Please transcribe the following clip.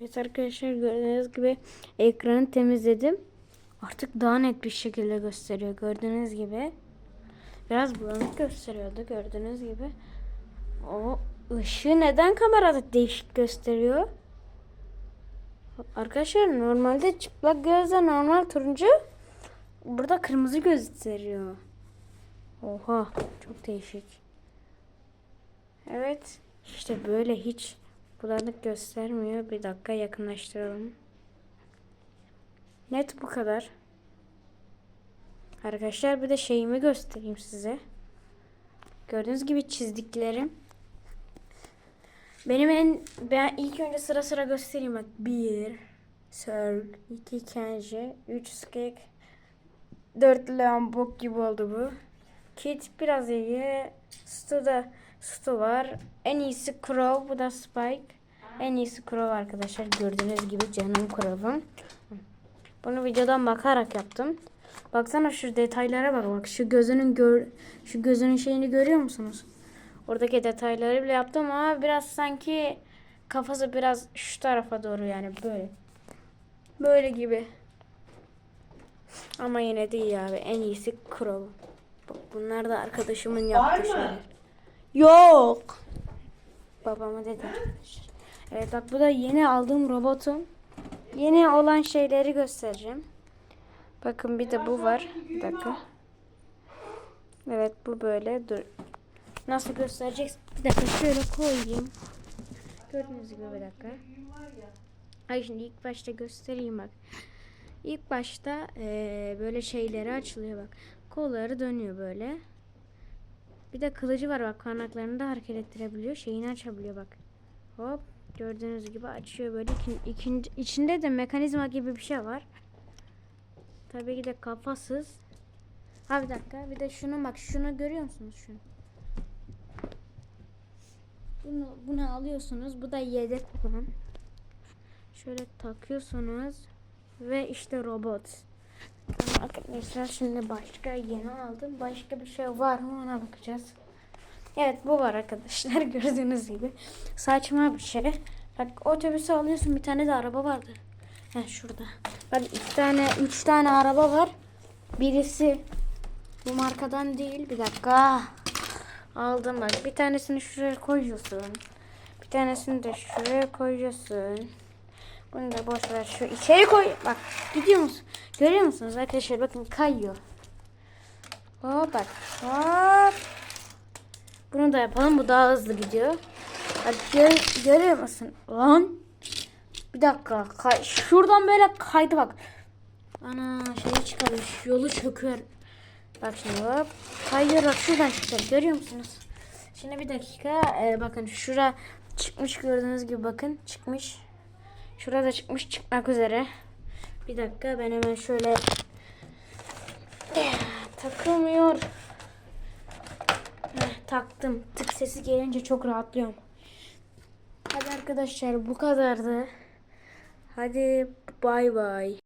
Evet arkadaşlar gördüğünüz gibi ekranı temizledim. Artık daha net bir şekilde gösteriyor gördüğünüz gibi. Biraz bulanık gösteriyordu gördüğünüz gibi. O ışığı neden kamerada değişik gösteriyor? Arkadaşlar normalde çıplak gözle normal turuncu burada kırmızı gösteriyor. Oha çok değişik. Evet işte böyle hiç bulanık göstermiyor. Bir dakika yakınlaştıralım. Net bu kadar. Arkadaşlar bir de şeyimi göstereyim size. Gördüğünüz gibi çizdiklerim. Benim en ben ilk önce sıra sıra göstereyim bak. 1 Search, 2 Kenji, 3 Skek, 4 Leon bok gibi oldu bu. Kit biraz iyi. Stu da Stu var. En iyisi Crow, bu da Spike. En iyisi Crow arkadaşlar. Gördüğünüz gibi canım Crow'um. Bunu videodan bakarak yaptım. Baksana şu detaylara bak bak şu gözünün gör şu gözünün şeyini görüyor musunuz? Oradaki detayları bile yaptım ama biraz sanki kafası biraz şu tarafa doğru yani böyle. Böyle gibi. Ama yine de iyi abi. En iyisi Crow. Bak bunlar da arkadaşımın yaptığı şeyler. Yok. Babama dedim arkadaşlar. Evet bak bu da yeni aldığım robotum. Yeni olan şeyleri göstereceğim. Bakın bir de bu var. Bir dakika. Evet bu böyle. Dur. Nasıl gösterecek? Bir dakika şöyle koyayım. Gördüğünüz gibi bir dakika. Ay şimdi ilk başta göstereyim bak. İlk başta eee, böyle şeyleri açılıyor bak. Kolları dönüyor böyle. Bir de kılıcı var bak parmaklarını da hareket ettirebiliyor. Şeyini açabiliyor bak. Hop gördüğünüz gibi açıyor böyle. İkin, ikinci, içinde de mekanizma gibi bir şey var. Tabii ki de kafasız. Ha bir dakika bir de şunu bak şunu görüyor musunuz şunu? Bunu, bunu alıyorsunuz. Bu da yedek olan. Şöyle takıyorsunuz. Ve işte robot. Arkadaşlar şimdi başka yeni aldım. Başka bir şey var mı ona bakacağız. Evet bu var arkadaşlar gördüğünüz gibi. Saçma bir şey. Bak otobüsü alıyorsun bir tane de araba vardı. Ha şurada. Bak iki tane üç tane araba var. Birisi bu markadan değil. Bir dakika. Aldım bak. Bir tanesini şuraya koyuyorsun. Bir tanesini de şuraya koyuyorsun. Bunu da boş ver. Şu içeri koy. Bak gidiyor musun? Görüyor musunuz arkadaşlar? Bakın kayıyor. Hop bak. Hop. Bunu da yapalım. Bu daha hızlı gidiyor. Bak gör, görüyor musun? Lan. Bir dakika. Kay Şuradan böyle kaydı bak. Ana şey çıkarmış. Yolu çöküyor. Bak şimdi hop. Kayıyor bak şuradan çıkacak. Görüyor musunuz? Şimdi bir dakika. Ee, bakın şura çıkmış gördüğünüz gibi bakın. Çıkmış. Şurada çıkmış çıkmak üzere. Bir dakika ben hemen şöyle Eh, takılmıyor. Taktım. Tık sesi gelince çok rahatlıyorum. Hadi arkadaşlar bu kadardı. Hadi bay bay.